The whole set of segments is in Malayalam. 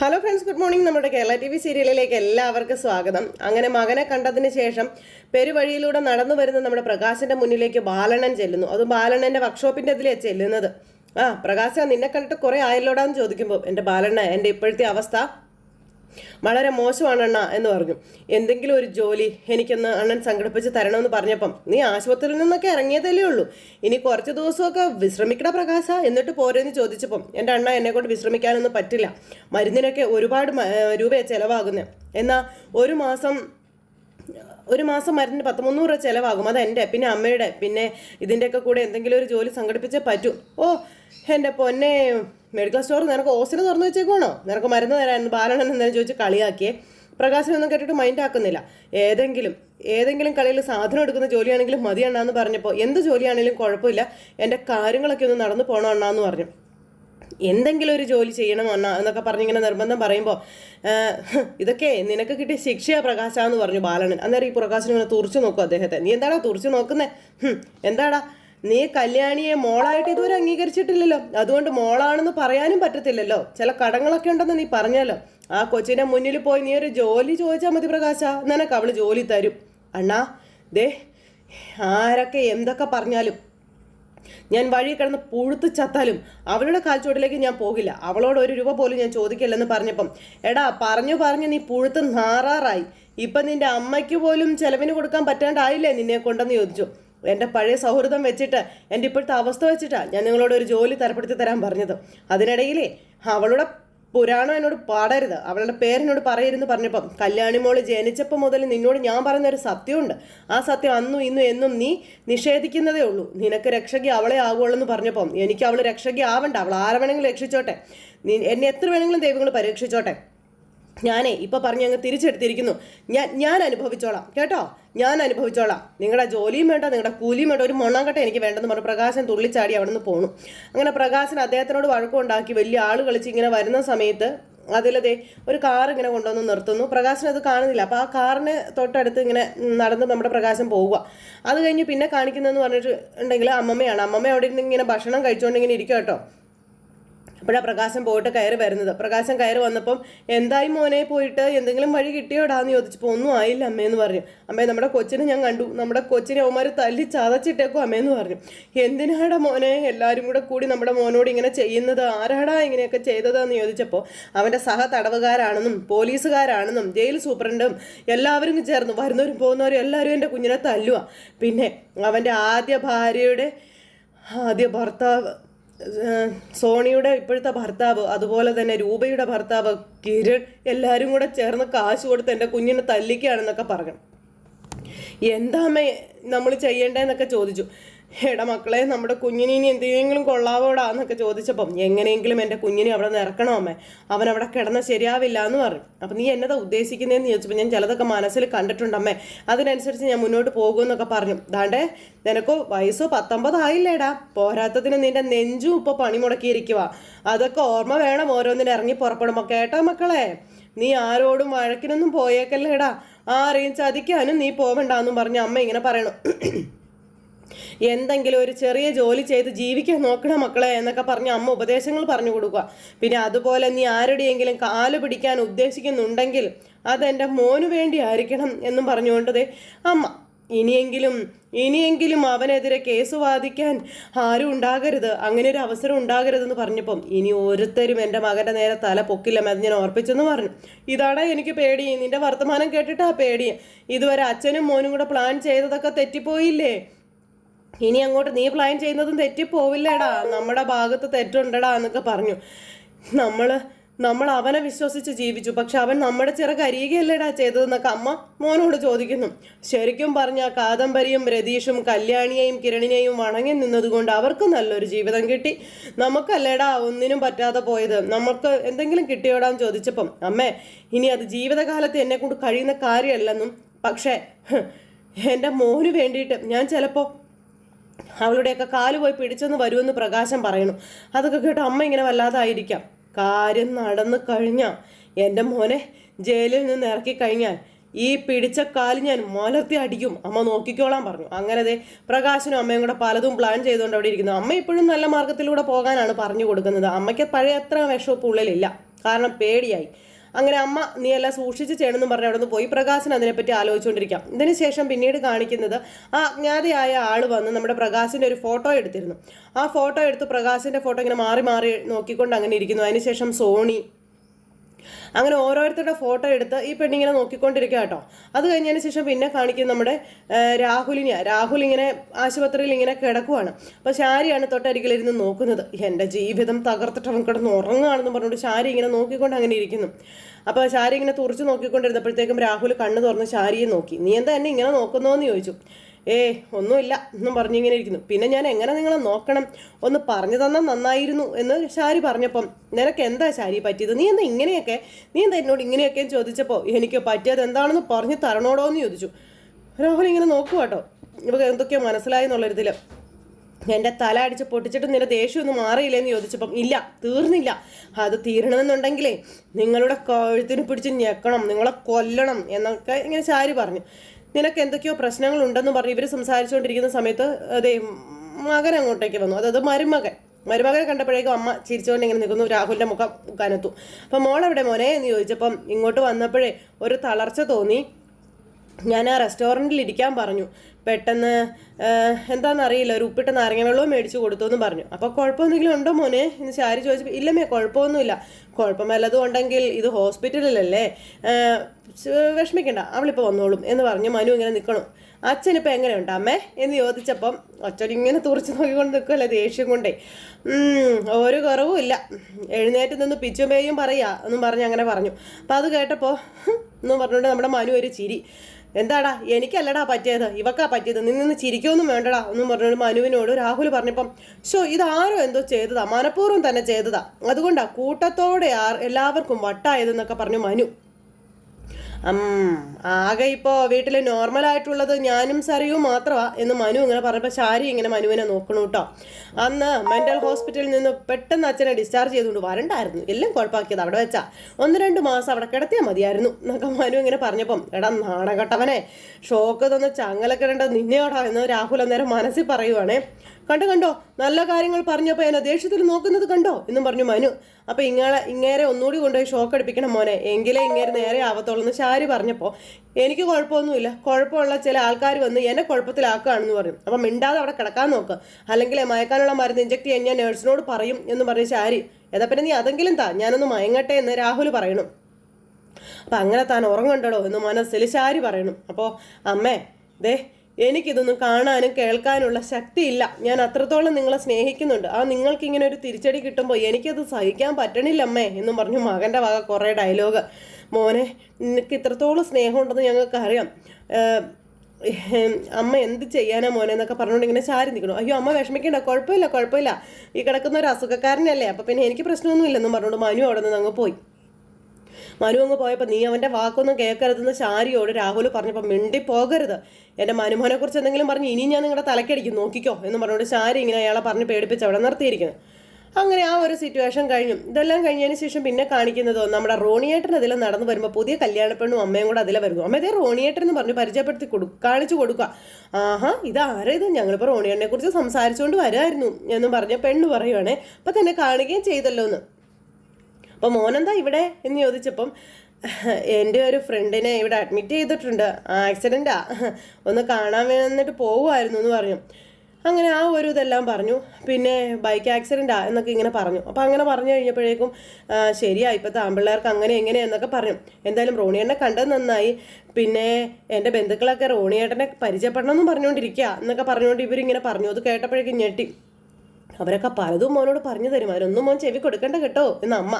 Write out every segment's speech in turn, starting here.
ഹലോ ഫ്രണ്ട്സ് ഗുഡ് മോർണിംഗ് നമ്മുടെ കേരള ടി വി സീരിയലിലേക്ക് എല്ലാവർക്കും സ്വാഗതം. അങ്ങനെ മകനെ കണ്ടതിന് ശേഷം പെരുവഴിയിലൂടെ നടന്നു വരുന്ന നമ്മുടെ പ്രകാശിന്റെ മുന്നിലേക്ക് ബാലണൻ ചെല്ലുന്നു. അത് ബാലണ്ണന്റെ വർക്ക്ഷോപ്പിന്റെ അതിലേ ചെല്ലുന്നത്. ആ പ്രകാശ നിന്നെ കണ്ടിട്ട് കുറെ ആയല്ലോടാന്ന് ചോദിക്കുമ്പോൾ എന്റെ ബാലണ്ണ എന്റെ ഇപ്പോഴത്തെ അവസ്ഥ വളരെ മോശമാണ് അണ്ണ എന്ന് പറഞ്ഞു. എന്തെങ്കിലും ഒരു ജോലി എനിക്കൊന്ന് അണ്ണൻ സംഘടിപ്പിച്ച് തരണമെന്ന് പറഞ്ഞപ്പം നീ ആശുപത്രിയിൽ നിന്നൊക്കെ ഇറങ്ങിയതല്ലേ ഉള്ളൂ. ഇനി കുറച്ച് ദിവസമൊക്കെ വിശ്രമിക്കണ പ്രകാശ എന്നിട്ട് പോരെന്ന് ചോദിച്ചപ്പം എന്റെ അണ്ണ എന്നെ കൊണ്ട് വിശ്രമിക്കാനൊന്നും പറ്റില്ല. മരുന്നിനൊക്കെ ഒരുപാട് രൂപയാണ് ചിലവാകുന്നത് എന്നാൽ ഒരു മാസം ഒരു മാസം മരുന്നിന് പത്ത് മുന്നൂറ് രൂപ ചിലവാകും. അത് പിന്നെ അമ്മയുടെ പിന്നെ ഇതിന്റെയൊക്കെ കൂടെ എന്തെങ്കിലും ഒരു ജോലി സംഘടിപ്പിച്ചേ പറ്റൂ. ഓ എന്റെ പൊന്നെ മെഡിക്കൽ സ്റ്റോർ നിനക്ക് ഓസിന് തുറന്നു വെച്ചേക്കുവാണോ? നിനക്ക് മരുന്ന് തരാൻ ബാലണൻ എന്തായാലും ചോദിച്ച് കളിയാക്കിയേ. പ്രകാശനൊന്നും കേട്ടിട്ട് മൈൻഡ് ആക്കുന്നില്ല. ഏതെങ്കിലും ഏതെങ്കിലും കളിയിൽ സാധനം എടുക്കുന്ന ജോലിയാണെങ്കിലും മതി അണ്ണാന്ന് പറഞ്ഞപ്പോൾ എന്ത് ജോലിയാണെങ്കിലും കുഴപ്പമില്ല. എന്റെ കാര്യങ്ങളൊക്കെ ഒന്ന് നടന്നു പോകണം അണ്ണാന്ന് പറഞ്ഞു. എന്തെങ്കിലും ഒരു ജോലി ചെയ്യണം അണ്ണ എന്നൊക്കെ പറഞ്ഞിങ്ങനെ നിർബന്ധം പറയുമ്പോൾ ഇതൊക്കെ നിനക്ക് കിട്ടിയ ശിക്ഷയാ പ്രകാശ എന്ന് പറഞ്ഞു ബാലണൻ അന്നേരം ഈ പ്രകാശനം ഇങ്ങനെ തുറച്ചു നോക്കും അദ്ദേഹത്തെ. നീ എന്താടാ തുറച്ചു നോക്കുന്നത് എന്താടാ? നീ കല്യാണിയെ മോളായിട്ട് ഇതുവരെ അംഗീകരിച്ചിട്ടില്ലല്ലോ. അതുകൊണ്ട് മോളാണെന്ന് പറയാനും പറ്റത്തില്ലല്ലോ. ചില കടങ്ങളൊക്കെ ഉണ്ടെന്ന് നീ പറഞ്ഞല്ലോ. ആ കൊച്ചിന്റെ മുന്നിൽ പോയി നീ ഒരു ജോലി ചോദിച്ചാൽ മതി പ്രകാശ. നിനക്ക് അവൾ ജോലി തരും. അണ്ണാ ദേ ആരൊക്കെ എന്തൊക്കെ പറഞ്ഞാലും ഞാൻ വഴി കിടന്ന് പുഴുത്ത് ചത്താലും അവളുടെ കാൽച്ചോട്ടിലേക്ക് ഞാൻ പോകില്ല. അവളോട് ഒരു രൂപ പോലും ഞാൻ ചോദിക്കില്ലെന്ന് പറഞ്ഞപ്പം എടാ പറഞ്ഞു പറഞ്ഞു നീ പുഴുത്ത് നാറാറായി. ഇപ്പം നിന്റെ അമ്മയ്ക്ക് പോലും ചിലവിന് കൊടുക്കാൻ പറ്റാണ്ടായില്ലേ നിന്നെ കൊണ്ടെന്ന് ചോദിച്ചു. എന്റെ പഴയ സൗഹൃദം വെച്ചിട്ട് എന്റെ ഇപ്പോഴത്തെ അവസ്ഥ വെച്ചിട്ടാണ് ഞാൻ നിങ്ങളോട് ഒരു ജോലി തരപ്പെടുത്തി തരാൻ പറഞ്ഞത്. അതിനിടയിലേ അവളുടെ പുരാണം എന്നോട് പാടരുത്. അവളുടെ പേരെന്നോട് പറയരുന്ന് പറഞ്ഞപ്പം കല്യാണി മോൾ ജനിച്ചപ്പോൾ മുതൽ നിന്നോട് ഞാൻ പറയുന്ന ഒരു സത്യമുണ്ട്. ആ സത്യം അന്നും ഇന്നും എന്നും നീ നിഷേധിക്കുന്നതേ ഉള്ളൂ. നിനക്ക് രക്ഷകി അവളെ ആകുള്ളൂ എന്ന് പറഞ്ഞപ്പം എനിക്ക് അവൾ രക്ഷകി ആവണ്ട. അവൾ ആരെ വേണമെങ്കിലും രക്ഷിച്ചോട്ടെ. നീ എന്നെ എത്ര വേണമെങ്കിലും ദൈവങ്ങൾ പരീക്ഷിച്ചോട്ടെ. ഞാനേ ഇപ്പൊ പറഞ്ഞ് അങ്ങ് തിരിച്ചെടുത്തിരിക്കുന്നു. ഞാൻ ഞാൻ അനുഭവിച്ചോളാം കേട്ടോ? ഞാൻ അനുഭവിച്ചോളാം നിങ്ങളുടെ ജോലിയും വേണ്ട നിങ്ങളുടെ കൂലിയും വേണ്ട ഒരു മൊണ്ണാങ്കട്ട എനിക്ക് വേണ്ടെന്ന് പറഞ്ഞു പ്രകാശൻ തുള്ളിച്ചാടി അവിടെ നിന്ന് പോണു. അങ്ങനെ പ്രകാശൻ അദ്ദേഹത്തിനോട് വഴക്കമുണ്ടാക്കി വലിയ ആൾ കളിച്ച് ഇങ്ങനെ വരുന്ന സമയത്ത് അതിലതെ ഒരു കാർ ഇങ്ങനെ കൊണ്ടുവന്ന് നിർത്തുന്നു. പ്രകാശൻ അത് കാണുന്നില്ല. അപ്പോൾ ആ കാറിന് തൊട്ടടുത്ത് ഇങ്ങനെ നടന്ന് നമ്മുടെ പ്രകാശം പോവുക. അത് കഴിഞ്ഞ് പിന്നെ കാണിക്കുന്നതെന്ന് പറഞ്ഞിട്ടുണ്ടെങ്കിൽ അമ്മമ്മയാണ്. അമ്മമ്മ അവിടെ ഇരുന്ന് ഇങ്ങനെ ഭക്ഷണം കഴിച്ചുകൊണ്ട് ഇങ്ങനെ ഇരിക്കുക കേട്ടോ. അപ്പോഴാണ് പ്രകാശം പോയിട്ട് കയറി വരുന്നത്. പ്രകാശം കയറി വന്നപ്പം എന്തായി മോനെ പോയിട്ട്? എന്തെങ്കിലും വഴി കിട്ടിയോടാന്ന് ചോദിച്ചപ്പോൾ ഒന്നും ആയില്ല അമ്മയെന്ന് പറഞ്ഞു. അമ്മേ നമ്മുടെ കൊച്ചിനെ ഞാൻ കണ്ടു. നമ്മുടെ കൊച്ചിനെ അവന്മാർ തല്ലി ചതച്ചിട്ടേക്കും അമ്മയെന്ന് പറഞ്ഞു. എന്തിനാടാ മോനെ എല്ലാവരും കൂടെ കൂടി നമ്മുടെ മോനോട് ഇങ്ങനെ ചെയ്യുന്നത്? ആരാടാ ഇങ്ങനെയൊക്കെ ചെയ്തതെന്ന് ചോദിച്ചപ്പോൾ അവന്റെ സഹ തടവുകാരാണെന്നും പോലീസുകാരാണെന്നും ജയിൽ സൂപ്രണ്ടും എല്ലാവരും ചേർന്ന് വരുന്നവരും പോകുന്നവരും എല്ലാവരും എന്റെ കുഞ്ഞിനെ തല്ലുക പിന്നെ അവന്റെ ആദ്യ ഭാര്യയുടെ ആദ്യ ഭർത്താവ് സോണിയുടെ ഇപ്പോഴത്തെ ഭർത്താവ് അതുപോലെ തന്നെ രൂപയുടെ ഭർത്താവ് കിരൺ എല്ലാവരും കൂടെ ചേർന്ന് കാശ് കൊടുത്ത് എന്റെ കുഞ്ഞിനെ തല്ലിക്കുകയാണെന്നൊക്കെ പറഞ്ഞു എന്താ നമ്മൾ ചെയ്യേണ്ടതെന്നൊക്കെ ചോദിച്ചു. എടാ മക്കളെ നമ്മുടെ കുഞ്ഞിനെ എന്തെങ്കിലും കൊള്ളാവോടാ എന്നൊക്കെ ചോദിച്ചപ്പം എങ്ങനെയെങ്കിലും എന്റെ കുഞ്ഞിനെ അവിടെ നിന്ന് അമ്മേ? അവൻ അവിടെ കിടന്ന ശരിയാവില്ല എന്ന് പറഞ്ഞു. അപ്പം നീ എന്നതാ ഉദ്ദേശിക്കുന്നതെന്ന് ചോദിച്ചപ്പോൾ ഞാൻ ചിലതൊക്കെ മനസ്സിൽ കണ്ടിട്ടുണ്ടമ്മേ അതിനനുസരിച്ച് ഞാൻ മുന്നോട്ട് പോകുമെന്നൊക്കെ പറഞ്ഞു. ദാണ്ടേ നിനക്കോ വയസ്സോ പത്തൊമ്പതായില്ലേടാ പോരാത്തതിന് നിന്റെ നെഞ്ചും ഇപ്പോൾ പണി മുടക്കിയിരിക്കുക അതൊക്കെ ഓർമ്മ വേണം ഓരോന്നിനും ഇറങ്ങി പുറപ്പെടുമ്പോൾ കേട്ടോ മക്കളെ? നീ ആരോടും വഴക്കിനൊന്നും പോയേക്കല്ലേടാ. ആരെയും ചതിക്കാനും നീ പോവണ്ടെന്നും പറഞ്ഞ് അമ്മ ഇങ്ങനെ പറയണം. എന്തെങ്കിലും ഒരു ചെറിയ ജോലി ചെയ്ത് ജീവിക്കാൻ നോക്കണം മക്കളെ എന്നൊക്കെ പറഞ്ഞ് അമ്മ ഉപദേശങ്ങൾ പറഞ്ഞു കൊടുക്കുക. പിന്നെ അതുപോലെ നീ ആരുടെയെങ്കിലും കാൽ പിടിക്കാൻ ഉദ്ദേശിക്കുന്നുണ്ടെങ്കിൽ അതെന്റെ മോനു വേണ്ടി ആയിരിക്കണം എന്നും പറഞ്ഞുകൊണ്ട് ദേ അമ്മ ഇനിയെങ്കിലും ഇനിയെങ്കിലും അവനെതിരെ കേസ് വാദിക്കാൻ ആരും ഉണ്ടാകരുത്. അങ്ങനെ ഒരു അവസരം ഉണ്ടാകരുതെന്ന് പറഞ്ഞപ്പം ഇനി ഓരോരുത്തരും എന്റെ മകന്റെ നേരെ തല പൊക്കില്ല എന്ന് ഞാൻ ഓർപ്പിച്ചെന്ന് പറഞ്ഞു. ഇതാടാ എനിക്ക് പേടി. നിന്റെ വർത്തമാനം കേട്ടിട്ടാ പേടി. ഇതുവരെ അച്ഛനും മോനും കൂടെ പ്ലാൻ ചെയ്തതൊക്കെ തെറ്റിപ്പോയില്ലേ? ഇനി അങ്ങോട്ട് നീ പ്ലാൻ ചെയ്യുന്നതും തെറ്റിപ്പോവില്ലേടാ. നമ്മുടെ ഭാഗത്ത് തെറ്റുണ്ടടാ എന്നൊക്കെ പറഞ്ഞു. നമ്മൾ നമ്മൾ അവനെ വിശ്വസിച്ച് ജീവിച്ചു. പക്ഷെ അവൻ നമ്മുടെ ചിറക് അരിയുകയല്ലേടാ ചെയ്തതെന്നൊക്കെ അമ്മ മോനോട് ചോദിക്കുന്നു. ശരിക്കും പറഞ്ഞ കാദംബരിയും രതീഷും കല്യാണിയെയും കിരണിനെയും വണങ്ങി നിന്നതുകൊണ്ട് അവർക്ക് നല്ലൊരു ജീവിതം കിട്ടി. നമുക്കല്ലേടാ ഒന്നിനും പറ്റാതെ പോയത്. നമുക്ക് എന്തെങ്കിലും കിട്ടിയോടാന്ന് ചോദിച്ചപ്പം അമ്മേ ഇനി അത് ജീവിതകാലത്ത് എന്നെ കൊണ്ട് കഴിയുന്ന കാര്യമല്ലെന്നും പക്ഷേ എന്റെ മോന് വേണ്ടിയിട്ട് ഞാൻ ചിലപ്പോൾ അവളുടെയൊക്കെ കാൽ പോയി പിടിച്ചെന്ന് വരുമെന്ന് പ്രകാശം പറയണം അതൊക്കെ കേട്ട് അമ്മ ഇങ്ങനെ വല്ലാതായിരിക്കാം. കാര്യം നടന്നു കഴിഞ്ഞാൽ എന്റെ മോനെ ജയിലിൽ നിന്ന് ഇറക്കി കഴിഞ്ഞാൽ ഈ പിടിച്ച കാൽ ഞാൻ മലർത്തി അടിക്കും. അമ്മ നോക്കിക്കോളാൻ പറഞ്ഞു. അങ്ങനെ ദേ പ്രകാശനും അമ്മയും കൂടെ പലതും പ്ലാൻ ചെയ്തുകൊണ്ട് അവിടെ ഇരിക്കുന്നു. അമ്മ ഇപ്പോഴും നല്ല മാർഗത്തിലൂടെ പോകാനാണ് പറഞ്ഞു കൊടുക്കുന്നത്. അമ്മയ്ക്ക് പഴയ അത്ര വിഷമപ്പ് ഉള്ളിലില്ല. കാരണം പേടിയായി. അങ്ങനെ അമ്മ നീ എല്ലാം സൂക്ഷിച്ച് ചെയ്യണമെന്ന് പറഞ്ഞ് അവിടെ നിന്ന് പോയി. പ്രകാശൻ അതിനെപ്പറ്റി ആലോചിച്ചുകൊണ്ടിരിക്കാം ഇതിന് ശേഷം പിന്നീട് കാണിക്കുന്നത് ആ അജ്ഞാതയായ ആൾ വന്ന് നമ്മുടെ പ്രകാശിന്റെ ഒരു ഫോട്ടോ എടുത്തിരുന്നു. ആ ഫോട്ടോ എടുത്ത് പ്രകാശിന്റെ ഫോട്ടോ ഇങ്ങനെ മാറി മാറി നോക്കിക്കൊണ്ട് അങ്ങനെ ഇരിക്കുന്നു. അതിനുശേഷം സോണി അങ്ങനെ ഓരോരുത്തരുടെ ഫോട്ടോ എടുത്ത് ഈ പെണ്ണിങ്ങനെ നോക്കിക്കൊണ്ടിരിക്കുക കേട്ടോ. അത് കഴിഞ്ഞതിന് ശേഷം പിന്നെ കാണിക്കും നമ്മുടെ രാഹുലിനെയാണ് രാഹുൽ ഇങ്ങനെ ആശുപത്രിയിൽ ഇങ്ങനെ കിടക്കുവാണ്. അപ്പോൾ ശാരിയാണ് തൊട്ടരികിലിരുന്ന് നോക്കുന്നത്. എന്റെ ജീവിതം തകർത്തിട്ട് അവൻ കിടന്ന് ഉറങ്ങുകയാണെന്ന് പറഞ്ഞുകൊണ്ട് ശാരി ഇങ്ങനെ നോക്കിക്കൊണ്ട് അങ്ങനെ ഇരിക്കുന്നു. അപ്പോൾ ശാരി ഇങ്ങനെ തുറച്ച് നോക്കിക്കൊണ്ടിരുന്നപ്പോഴത്തേക്കും രാഹുൽ കണ്ണു തുറന്ന് ശാരിയെ നോക്കി. നീ എന്താ എന്നെ ഇങ്ങനെ നോക്കുന്നോ എന്ന് ചോദിച്ചു. ഏ ഒന്നുമില്ല എന്നും പറഞ്ഞിങ്ങനെ ഇരിക്കുന്നു. പിന്നെ ഞാൻ എങ്ങനെ നിങ്ങളെ നോക്കണം? ഒന്ന് പറഞ്ഞു തന്നാൽ നന്നായിരുന്നു എന്ന് ശാരി പറഞ്ഞപ്പം നിനക്ക് എന്താ ശാരി പറ്റിയത്? നീ എന്താ ഇങ്ങനെയൊക്കെ? നീ എന്താ എന്നോട് ഇങ്ങനെയൊക്കെ ചോദിച്ചപ്പോൾ എനിക്ക് പറ്റിയത് എന്താണെന്ന് പറഞ്ഞു തരണോടോ എന്ന് ചോദിച്ചു. രാഹുൽ ഇങ്ങനെ നോക്കുക കേട്ടോ. ഇവക്ക് എന്തൊക്കെയോ മനസ്സിലായി എന്നുള്ളൊരിതിൽ എന്റെ തല അടിച്ച് പൊട്ടിച്ചിട്ട് നിന്റെ ദേഷ്യമൊന്നും മാറിയില്ലെന്ന് ചോദിച്ചപ്പം ഇല്ല തീർന്നില്ല. അത് തീരണമെന്നുണ്ടെങ്കിലേ നിങ്ങളുടെ കഴുത്തിന് പിടിച്ച് ഞെക്കണം നിങ്ങളെ കൊല്ലണം എന്നൊക്കെ ഇങ്ങനെ ശാരി പറഞ്ഞു. നിനക്ക് എന്തൊക്കെയോ പ്രശ്നങ്ങളുണ്ടെന്ന് പറഞ്ഞ് ഇവർ സംസാരിച്ചുകൊണ്ടിരിക്കുന്ന സമയത്ത് അതേ മകൻ അങ്ങോട്ടേക്ക് വന്നു. അതായത് മരുമകൻ. മരുമകനെ കണ്ടപ്പോഴേക്കും അമ്മ ചിരിച്ചുകൊണ്ട് ഇങ്ങനെ നിൽക്കുന്നു. രാഹുലിന്റെ മുഖം കനത്തു. അപ്പം മോളെവിടെ മോനെ എന്ന് ചോദിച്ചപ്പം ഇങ്ങോട്ട് വന്നപ്പോഴേ ഒരു തളർച്ച തോന്നി. ഞാൻ ആ റെസ്റ്റോറന്റിൽ ഇരിക്കാൻ പറഞ്ഞു. പെട്ടെന്ന് എന്താണെന്നറിയില്ല. ഒരു ഉപ്പിട്ട നാരങ്ങ വെള്ളവും മേടിച്ചു കൊടുത്തു എന്ന് പറഞ്ഞു. അപ്പോൾ കുഴപ്പമൊന്നെങ്കിലും ഉണ്ടോ മോനെ? എന്ന് ശാരി ചോദിച്ചപ്പോൾ ഇല്ലമ്മേ കുഴപ്പമൊന്നുമില്ല. കുഴപ്പം വല്ലതും ഉണ്ടെങ്കിൽ ഇത് ഹോസ്പിറ്റലിലല്ലേ വിഷമിക്കണ്ട. അവളിപ്പോൾ വന്നോളും എന്ന് പറഞ്ഞ് മനു ഇങ്ങനെ നിൽക്കണം അച്ഛനിപ്പോൾ എങ്ങനെയുണ്ട് അമ്മേ? എന്ന് ചോദിച്ചപ്പം അച്ഛൻ ഇങ്ങനെ തുറച്ച് നോക്കിക്കൊണ്ട് നിൽക്കുമല്ലേ ദേഷ്യം കൊണ്ടേ. ഒരു കുറവും ഇല്ല. എഴുന്നേറ്റ് നിന്ന് പിച്ചും പേയും പറയാ എന്നും പറഞ്ഞ് അങ്ങനെ പറഞ്ഞു. അപ്പം അത് കേട്ടപ്പോൾ എന്നും പറഞ്ഞുകൊണ്ട് നമ്മുടെ മനു ഒരു ചിരി. എന്താടാ? എനിക്കല്ലടാ പറ്റിയത്. ഇവക്കാ പറ്റിയത്. നിന്ന് ചിരിക്കൊന്നും വേണ്ടടാ. എന്നും പറഞ്ഞുകൊണ്ട് മനുവിനോട് രാഹുൽ പറഞ്ഞപ്പം ഷോ ഇതാരോ എന്തോ ചെയ്തതാ? മനഃപൂർവം തന്നെ ചെയ്തതാ. അതുകൊണ്ടാ കൂട്ടത്തോടെ എല്ലാവർക്കും വട്ടായതെന്നൊക്കെ പറഞ്ഞു മനു. ആകെ ഇപ്പോൾ വീട്ടിൽ നോർമലായിട്ടുള്ളത് ഞാനും സറിയും മാത്രമാണ് എന്ന് മനു ഇങ്ങനെ പറഞ്ഞപ്പോൾ ശാരി ഇങ്ങനെ മനുവിനെ നോക്കണം കേട്ടോ അന്ന് മെന്റൽ ഹോസ്പിറ്റലിൽ നിന്ന് പെട്ടെന്ന് അച്ഛനെ ഡിസ്ചാർജ് ചെയ്തുകൊണ്ട് വരണ്ടായിരുന്നു. എല്ലാം കുഴപ്പമാക്കിയത് അവിടെ വെച്ചാ. ഒന്ന് രണ്ട് മാസം അവിടെ കിടത്തിയാൽ മതിയായിരുന്നു എന്നൊക്കെ മനു ഇങ്ങനെ പറഞ്ഞപ്പം എടാ നാണകട്ടവനെ ഷോക്ക് തന്നെ ചങ്ങലക്കിടേണ്ടത് നിന്നെയോടാ എന്ന് രാഹുൽ അന്നേരം മനസ്സിൽ പറയുവാണേ. കണ്ടോ കണ്ടോ? നല്ല കാര്യങ്ങൾ പറഞ്ഞപ്പോൾ എന്നെ ദേഷ്യത്തിൽ നോക്കുന്നത് കണ്ടോ? എന്നും പറഞ്ഞു മനു. അപ്പോൾ ഇങ്ങനെ ഇങ്ങേരെ ഒന്നുകൂടി കൊണ്ടുപോയി ഷോക്ക് അടിപ്പിക്കണം മോനെ. എങ്കിലേ ഇങ്ങേരെ നേരെ ആവത്തുള്ളൂ എന്ന് ശാരി പറഞ്ഞപ്പോൾ എനിക്ക് കുഴപ്പമൊന്നുമില്ല. കുഴപ്പമുള്ള ചില ആൾക്കാർ വന്ന് എന്നെ കുഴപ്പത്തിലാക്കുകയാണെന്ന് പറഞ്ഞു അപ്പം മിണ്ടാതെ അവിടെ കിടക്കാൻ നോക്ക്. അല്ലെങ്കിൽ മയക്കാനുള്ള മരുന്ന് ഇഞ്ചക്ട് ചെയ്യാൻ ഞാൻ നേഴ്സിനോട് പറയും എന്ന് പറഞ്ഞ ശാരി. ഏതാ പിന്നെ നീ അതെങ്കിലും താ. ഞാനൊന്ന് മയങ്ങട്ടെ എന്ന് രാഹുൽ പറയണം. അപ്പം അങ്ങനെ താൻ ഉറങ്ങണ്ടടോ എന്ന് മനസ്സിൽ ശാരി പറയണം. അപ്പോൾ അമ്മേ ദേ എനിക്കിതൊന്നും കാണാനും കേൾക്കാനുള്ള ശക്തിയില്ല. ഞാൻ അത്രത്തോളം നിങ്ങളെ സ്നേഹിക്കുന്നുണ്ട്. ആ നിങ്ങൾക്ക് ഇങ്ങനെ ഒരു തിരിച്ചടി കിട്ടുമ്പോൾ എനിക്കത് സഹിക്കാൻ പറ്റണില്ല അമ്മേ എന്നും പറഞ്ഞു മകന്റെ വക കുറേ ഡയലോഗ്. മോനെ നിനക്ക് ഇത്രത്തോളം സ്നേഹമുണ്ടെന്ന് ഞങ്ങൾക്ക് അറിയാം അമ്മ എന്ത് ചെയ്യാനാ മോനെ എന്നൊക്കെ പറഞ്ഞുകൊണ്ട് ഇങ്ങനെ ചാരി നിൽക്കണം അയ്യോ അമ്മ വിഷമിക്കണ്ട കുഴപ്പമില്ല കുഴപ്പമില്ല. ഈ കിടക്കുന്ന ഒരു അസുഖക്കാരനല്ലേ? അപ്പം പിന്നെ എനിക്ക് പ്രശ്നമൊന്നുമില്ലെന്നും പറഞ്ഞുകൊണ്ട് മനു അവിടെ നിന്ന് അങ്ങ് പോയി. മനു അങ്ങ് പോയപ്പോൾ നീ അവന്റെ വാക്കൊന്നും കേൾക്കരുതെന്ന് ശാരിയോട് രാഹുൽ പറഞ്ഞപ്പോൾ മിണ്ടി പോകരുത് എന്റെ മനുമോനെ കുറിച്ച് എന്തെങ്കിലും പറഞ്ഞ് ഇനി ഞാൻ നിങ്ങളുടെ തലക്കടിക്കും നോക്കിക്കോ എന്ന് പറഞ്ഞുകൊണ്ട് ശാരി ഇങ്ങനെ അയാളെ പറഞ്ഞ് പേടിപ്പിച്ച് അവിടെ നിർത്തിയിരിക്കുന്നു. അങ്ങനെ ആ ഒരു സിറ്റുവേഷൻ കഴിഞ്ഞു. ഇതെല്ലാം കഴിഞ്ഞതിന് ശേഷം പിന്നെ കാണിക്കുന്നതോ നമ്മുടെ റോണിയേട്ടൻ അതിൽ നടന്നു വരുമ്പോൾ പുതിയ കല്യാണപ്പെണ്ണും അമ്മയും കൂടെ അതിലെ വരുന്നു. അമ്മ ഇതേ റോണിയേട്ടൻ എന്ന് പറഞ്ഞ് പരിചയപ്പെടുത്തി കൊടു കാണിച്ചു കൊടുക്കുക. ആഹാ ഇത് ഇത്? ഞങ്ങളിപ്പോൾ റോണിയേട്ടനെ കുറിച്ച് സംസാരിച്ചുകൊണ്ട് വരുമായിരുന്നു എന്നും പറഞ്ഞ പെണ്ണ് പറയുവാണേ അപ്പം തന്നെ കാണുകയും ചെയ്തല്ലോ എന്ന് അപ്പോൾ മോനെന്താ ഇവിടെ എന്ന് ചോദിച്ചപ്പം എന്റെ ഒരു ഫ്രണ്ടിനെ ഇവിടെ അഡ്മിറ്റ് ചെയ്തിട്ടുണ്ട്. ആക്സിഡന്റാ ഒന്ന് കാണാൻ വന്നിട്ട് പോവുമായിരുന്നു എന്ന് പറഞ്ഞു. അങ്ങനെ ആ ഒരു ഇതെല്ലാം പറഞ്ഞു. പിന്നെ ബൈക്ക് ആക്സിഡന്റാ എന്നൊക്കെ ഇങ്ങനെ പറഞ്ഞു. അപ്പോൾ അങ്ങനെ പറഞ്ഞു കഴിഞ്ഞപ്പോഴേക്കും ശരിയാ ഇപ്പോഴത്തെ ആമ്പിള്ളേർക്ക് അങ്ങനെ എങ്ങനെ എന്നൊക്കെ പറഞ്ഞു. എന്തായാലും റോണിയേട്ടനെ കണ്ടത് നന്നായി. പിന്നെ എന്റെ ബന്ധുക്കളൊക്കെ റോണിയേട്ടനെ പരിചയപ്പെടണമെന്നും പറഞ്ഞുകൊണ്ടിരിക്കുക എന്നൊക്കെ പറഞ്ഞുകൊണ്ട് ഇവരിങ്ങനെ പറഞ്ഞു. അത് കേട്ടപ്പോഴേക്കും ഞെട്ടി. അവരൊക്കെ പലതും മോനോട് പറഞ്ഞു തരും. അവരൊന്നും മോൻ ചെവി കൊടുക്കണ്ട കേട്ടോ എന്ന് അമ്മ.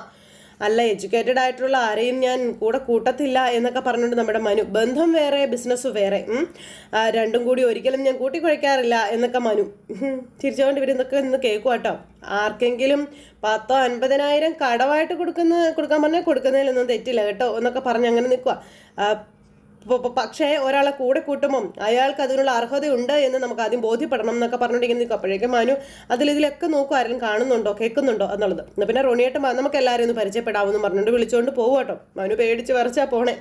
അല്ല എഡ്യൂക്കേറ്റഡ് ആയിട്ടുള്ള ആരെയും ഞാൻ കൂടെ കൂട്ടത്തില്ല എന്നൊക്കെ പറഞ്ഞുകൊണ്ട് നമ്മുടെ മനു ബന്ധം വേറെ ബിസിനസ് വേറെ രണ്ടും കൂടി ഒരിക്കലും ഞാൻ കൂട്ടിക്കുഴയ്ക്കാറില്ല എന്നൊക്കെ മനു. തിരിച്ചുകൊണ്ട് ഇവരെന്നൊക്കെ ഇന്ന് കേൾക്കും കേട്ടോ ആർക്കെങ്കിലും പത്തോ അൻപതിനായിരം കടമായിട്ട് കൊടുക്കുന്ന കൊടുക്കാൻ പറഞ്ഞാൽ കൊടുക്കുന്നതിലൊന്നും തെറ്റില്ല കേട്ടോ എന്നൊക്കെ പറഞ്ഞ് അങ്ങനെ നിൽക്കുക പക്ഷേ ഒരാളെ കൂടെ കൂട്ടുമ്പം അയാൾക്ക് അതിനുള്ള അർഹതയുണ്ട് എന്ന് നമുക്ക് ആദ്യം ബോധ്യപ്പെടണം എന്നൊക്കെ പറഞ്ഞുകൊണ്ടിങ്ങനെ നിൽക്കും അപ്പോഴേക്കും മനു അതിലിതിലൊക്കെ നോക്കും ആരെങ്കിലും കാണുന്നുണ്ടോ കേൾക്കുന്നുണ്ടോ എന്നുള്ളത്. എന്നാൽ പിന്നെ റോണിയേട്ടൻ നമുക്ക് എല്ലാവരും ഒന്ന് പരിചയപ്പെടാമെന്ന് പറഞ്ഞുകൊണ്ട് വിളിച്ചുകൊണ്ട് പോകും കേട്ടോ. മനു പേടിച്ച് വരച്ചാൽ പോണേ.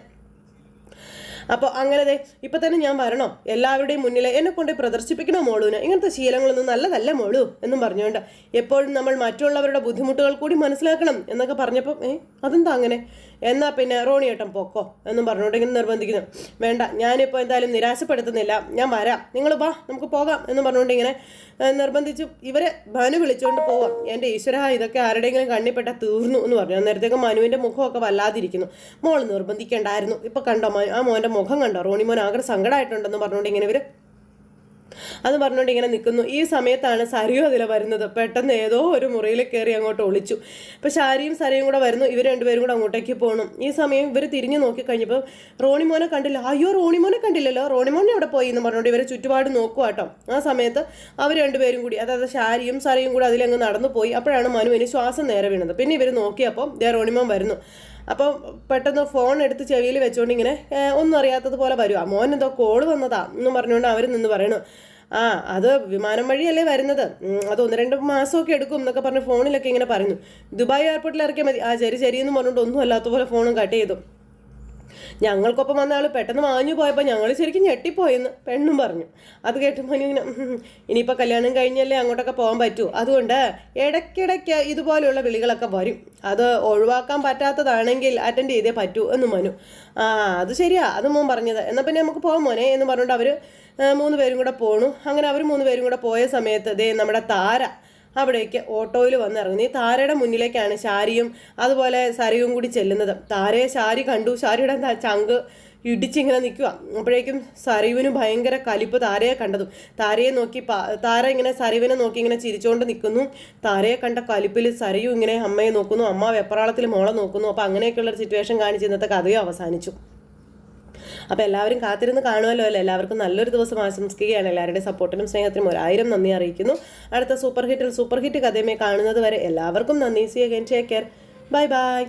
അപ്പോൾ അങ്ങനെ ദേ ഇപ്പം തന്നെ ഞാൻ വരണോ? എല്ലാവരുടെയും മുന്നിൽ എന്നെ കൊണ്ട് പ്രദർശിപ്പിക്കണോ മോളൂന് ഇങ്ങനത്തെ ശീലങ്ങളൊന്നും നല്ലതല്ല മോളൂ എന്നും പറഞ്ഞുകൊണ്ട് എപ്പോഴും നമ്മൾ മറ്റുള്ളവരുടെ ബുദ്ധിമുട്ടുകൾ കൂടി മനസ്സിലാക്കണം എന്നൊക്കെ പറഞ്ഞപ്പോൾ ഏ അതെന്താ അങ്ങനെ? എന്നാ പിന്നെ റോണിയേട്ടൻ പോക്കോ എന്നും പറഞ്ഞുകൊണ്ട് ഇങ്ങനെ നിർബന്ധിക്കുന്നു. വേണ്ട ഞാനിപ്പോൾ എന്തായാലും നിരാശപ്പെടുത്തുന്നില്ല. ഞാൻ വരാം. നിങ്ങൾ വാ നമുക്ക് പോകാം എന്ന് പറഞ്ഞുകൊണ്ട് ഇങ്ങനെ ഏ, നിർബന്ധിച്ചു. ഇവരെ മനു വിളിച്ചുകൊണ്ട് പോവാം. എന്റെ ഈശ്വര ഇതൊക്കെ ആരുടെയെങ്കിലും കണ്ണിപ്പെട്ട തീർന്നു എന്ന് പറഞ്ഞു. അന്നേരത്തേക്ക് മനുവിന്റെ മുഖമൊക്കെ വല്ലാതിരിക്കുന്നു. മോൾ നിർബന്ധിക്കേണ്ടായിരുന്നു. ഇപ്പം കണ്ടോ ആ മോന്റെ മുഖം കണ്ടോ? റോണി മോൻ ആകെ സങ്കടമായിട്ടുണ്ടെന്ന് പറഞ്ഞുകൊണ്ട് ഇങ്ങനെ ഇവർ അത് പറഞ്ഞുകൊണ്ട് ഇങ്ങനെ നിൽക്കുന്നു. ഈ സമയത്താണ് സരിയും അതിലെ വരുന്നത്. പെട്ടെന്ന് ഏതോ ഒരു മുറിയിൽ കയറി അങ്ങോട്ട് ഒളിച്ചു. അപ്പോൾ ശാരിയും സരയും കൂടെ വരുന്നു. ഇവർ രണ്ടുപേരും കൂടെ അങ്ങോട്ടേക്ക് പോകണം ഈ സമയം ഇവർ തിരിഞ്ഞു നോക്കി കഴിഞ്ഞപ്പോൾ റോണിമോനെ കണ്ടില്ല. അയ്യോ റോണിമോനെ കണ്ടില്ലല്ലോ. റോണിമോനെ അവിടെ പോയി എന്ന് പറഞ്ഞുകൊണ്ട് ഇവരെ ചുറ്റുപാട് നോക്കുക കേട്ടോ ആ സമയത്ത് അവർ രണ്ടുപേരും കൂടി അതായത് ശാരിയും സരയും കൂടെ അതിലങ്ങ് നടന്നു പോയി. അപ്പോഴാണ് മനുവിന് ശ്വാസം നേരെ വീണത്. പിന്നെ ഇവർ നോക്കിയപ്പോൾ ദേ റോണിമോൻ വരുന്നു. അപ്പോൾ പെട്ടെന്ന് ഫോൺ എടുത്ത് ചെവിയിൽ വെച്ചുകൊണ്ട് ഇങ്ങനെ ഒന്നും ഒന്നും അറിയാത്തതുപോലെ വരുക മോൻ എന്തോ കോൾ വന്നതാ എന്നും പറഞ്ഞുകൊണ്ട് അവർ നിന്ന് പറയണു. ആ അത് വിമാനം വഴിയല്ലേ വരുന്നത്. അത് ഒന്ന് രണ്ട് മാസമൊക്കെ എടുക്കും എന്നൊക്കെ പറഞ്ഞ് ഫോണിലൊക്കെ ഇങ്ങനെ പറഞ്ഞു ദുബായ് എയർപോർട്ടിൽ ഇറക്കിയാൽ മതി. ആ ശരി ശരി എന്ന് പറഞ്ഞുകൊണ്ട് ഒന്നും അല്ലാത്ത പോലെ ഫോണും കട്ട് ചെയ്തു. ഞങ്ങൾക്കൊപ്പം വന്ന ആൾ പെട്ടെന്ന് വാങ്ങി പോയപ്പോൾ ഞങ്ങൾ ശരിക്കും ഞെട്ടിപ്പോയെന്ന് പെണ്ണും പറഞ്ഞു. അത് കേട്ട് മനു ഇങ്ങനെ "ഉം, ഇനിയിപ്പോൾ കല്യാണം കഴിഞ്ഞല്ലേ അങ്ങോട്ടൊക്കെ പോകാൻ പറ്റൂ. അതുകൊണ്ട് ഇടയ്ക്കിടയ്ക്ക് ഇതുപോലെയുള്ള വിളികളൊക്കെ വരും. അത് ഒഴിവാക്കാൻ പറ്റാത്തതാണെങ്കിൽ അറ്റൻഡ് ചെയ്തേ പറ്റൂ എന്ന് മനു. ആ അത് ശരിയാ. അത് മോൻ പറഞ്ഞത്. എന്നാൽ പിന്നെ നമുക്ക് പോകാം മോനെ എന്ന് പറഞ്ഞുകൊണ്ട് അവർ മൂന്ന് പേരും കൂടെ പോണു. അങ്ങനെ അവർ മൂന്ന് പേരും കൂടെ പോയ സമയത്ത് ദേ നമ്മുടെ താര അവിടേക്ക് ഓട്ടോയിൽ വന്നിറങ്ങുന്നു. ഈ താരയുടെ മുന്നിലേക്കാണ് ശാരിയും അതുപോലെ സരയും കൂടി ചെല്ലുന്നത്. താരയെ ശാരി കണ്ടു. ശാരിയുടെ ചങ്ക് ഇടിച്ചിങ്ങനെ നിൽക്കുക അപ്പോഴേക്കും സരീവിന് ഭയങ്കര കലിപ്പ് താരയെ കണ്ടതും. താരയെ നോക്കി താര ഇങ്ങനെ സരീവിനെ നോക്കി ഇങ്ങനെ ചിരിച്ചുകൊണ്ട് നിൽക്കുന്നു താരയെ കണ്ട കലിപ്പിൽ സരയു ഇങ്ങനെ അമ്മയെ നോക്കുന്നു. അമ്മ വെപ്രാളത്തിൽ മോളെ നോക്കുന്നു. അപ്പോൾ അങ്ങനെയൊക്കെയുള്ള ഒരു സിറ്റുവേഷൻ കാണിച്ച് ഇന്നത്തെ കഥയും അവസാനിച്ചു. അപ്പോൾ എല്ലാവരും കാത്തിരുന്ന് കാണുമല്ലോ അല്ലേ? എല്ലാവർക്കും നല്ലൊരു ദിവസം ആശംസിക്കുകയാണ്. എല്ലാവരുടെയും സപ്പോർട്ടിനും സ്നേഹത്തിനും ഒരായിരം നന്ദി അറിയിക്കുന്നു. അടുത്ത സൂപ്പർ ഹിറ്റിൽ സൂപ്പർ ഹിറ്റ് കഥയുമായി കാണുന്നത് വരെ എല്ലാവർക്കും നന്ദി. See again take care bye bye